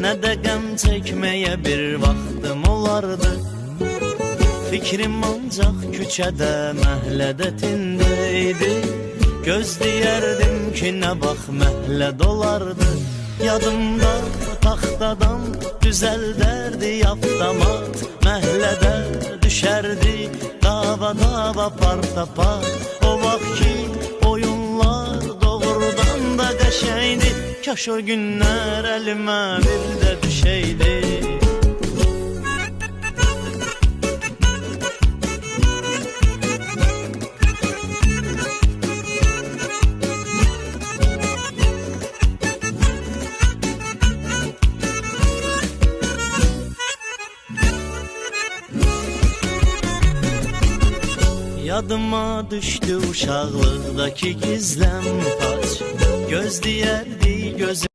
de qəm çəkməyə bir vaxtım olardı. Fikrim ancaq küçədə, məhlədə tindəydi Gözləyərdim ki, nə bax məhlə dolardı. Yadımda taxtadan düzəldərdi avtomat Məhlədə düşərdi dava dava partapar O Kaş o günlər əlimə bir də düşəydi Yadıma düştü uşaqlıqdakı gizləm paç Göz diyərdi gözüm